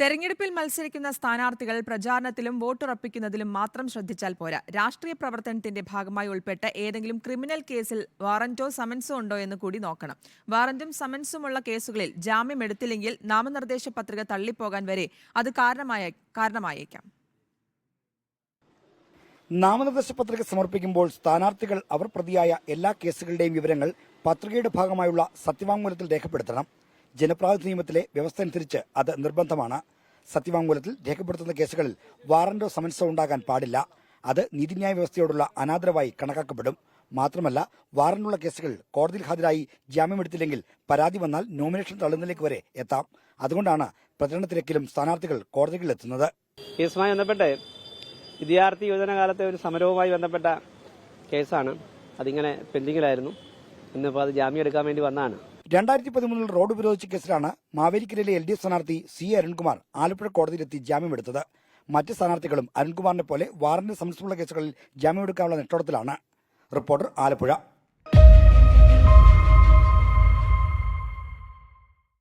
തെരഞ്ഞെടുപ്പിൽ മത്സരിക്കുന്ന സ്ഥാനാർത്ഥികൾ പ്രചാരണത്തിലും വോട്ടുറപ്പിക്കുന്നതിലും മാത്രം ശ്രദ്ധിച്ചാൽ പോരാ. രാഷ്ട്രീയ പ്രവർത്തനത്തിന്റെ ഭാഗമായി ഉൾപ്പെട്ട ഏതെങ്കിലും ക്രിമിനൽ കേസിൽ വാറന്റോ സമൻസോ ഉണ്ടോ എന്ന് കൂടി നോക്കണം. വാറന്റും സമൻസുമുള്ള കേസുകളിൽ ജാമ്യം എടുത്തില്ലെങ്കിൽ നാമനിർദ്ദേശ പത്രിക തള്ളിപ്പോകാൻ വരെ അത് കാരണമായ കാരണമായേക്കാം. നാമനിർദ്ദേശ പത്രിക സമർപ്പിക്കുമ്പോൾ സ്ഥാനാർത്ഥികൾ അവർ പ്രതിയായ എല്ലാ കേസുകളുടെയും വിവരങ്ങൾ പത്രികയുടെ ഭാഗമായുള്ള സത്യവാങ്മൂലത്തിൽ രേഖപ്പെടുത്തണം. ജനപ്രാതിനിധ്യ നിയമത്തിലെ വ്യവസ്ഥ അനുസരിച്ച് അത് നിർബന്ധമാണ്. സത്യവാങ്മൂലത്തിൽ രേഖപ്പെടുത്തുന്ന കേസുകളിൽ വാറന്റോ സമൻസോ ഉണ്ടാകാൻ പാടില്ല. അത് നീതിന്യായ വ്യവസ്ഥയോടുള്ള അനാദരവായി കണക്കാക്കപ്പെടും. മാത്രമല്ല വാറന്റുള്ള കേസുകൾ കോടതിയിൽ ഹാജരായി ജാമ്യമെടുത്തില്ലെങ്കിൽ പരാതി വന്നാൽ നോമിനേഷൻ തള്ളുന്നതിലേക്ക് വരെ എത്താം. അതുകൊണ്ടാണ് പ്രചരണത്തിരക്കിലും സ്ഥാനാർത്ഥികൾ കോടതികളിൽ എത്തുന്നത് കേസുമായി ബന്ധപ്പെട്ട് വിദ്യാർത്ഥി യുവജന കാലത്തെ ഒരു സമരവുമായി ബന്ധപ്പെട്ട കേസാണ് അതിങ്ങനെ പെൻഡിങ്ങിലായിരുന്നു. ഇന്നിപ്പോൾ അത് ജാമ്യം എടുക്കാൻ വേണ്ടി വന്നതാണ് രണ്ടായിരത്തി പതിമൂന്നിൽ റോഡ് ഉപരോധിച്ച കേസിലാണ് മാവേലിക്കരയിലെ എൽ ഡി എഫ് സ്ഥാനാർത്ഥി സി അരുൺകുമാർ ആലപ്പുഴ കോടതിയിലെത്തി ജാമ്യമെടുത്തത് മറ്റ് സ്ഥാനാർത്ഥികളും അരുൺകുമാറിനെ പോലെ വാറന്റ് സമൻസുള്ള കേസുകളിൽ ജാമ്യമെടുക്കാനുള്ള നെട്ടോടത്തിലാണ് റിപ്പോർട്ടർ ആലപ്പുഴ.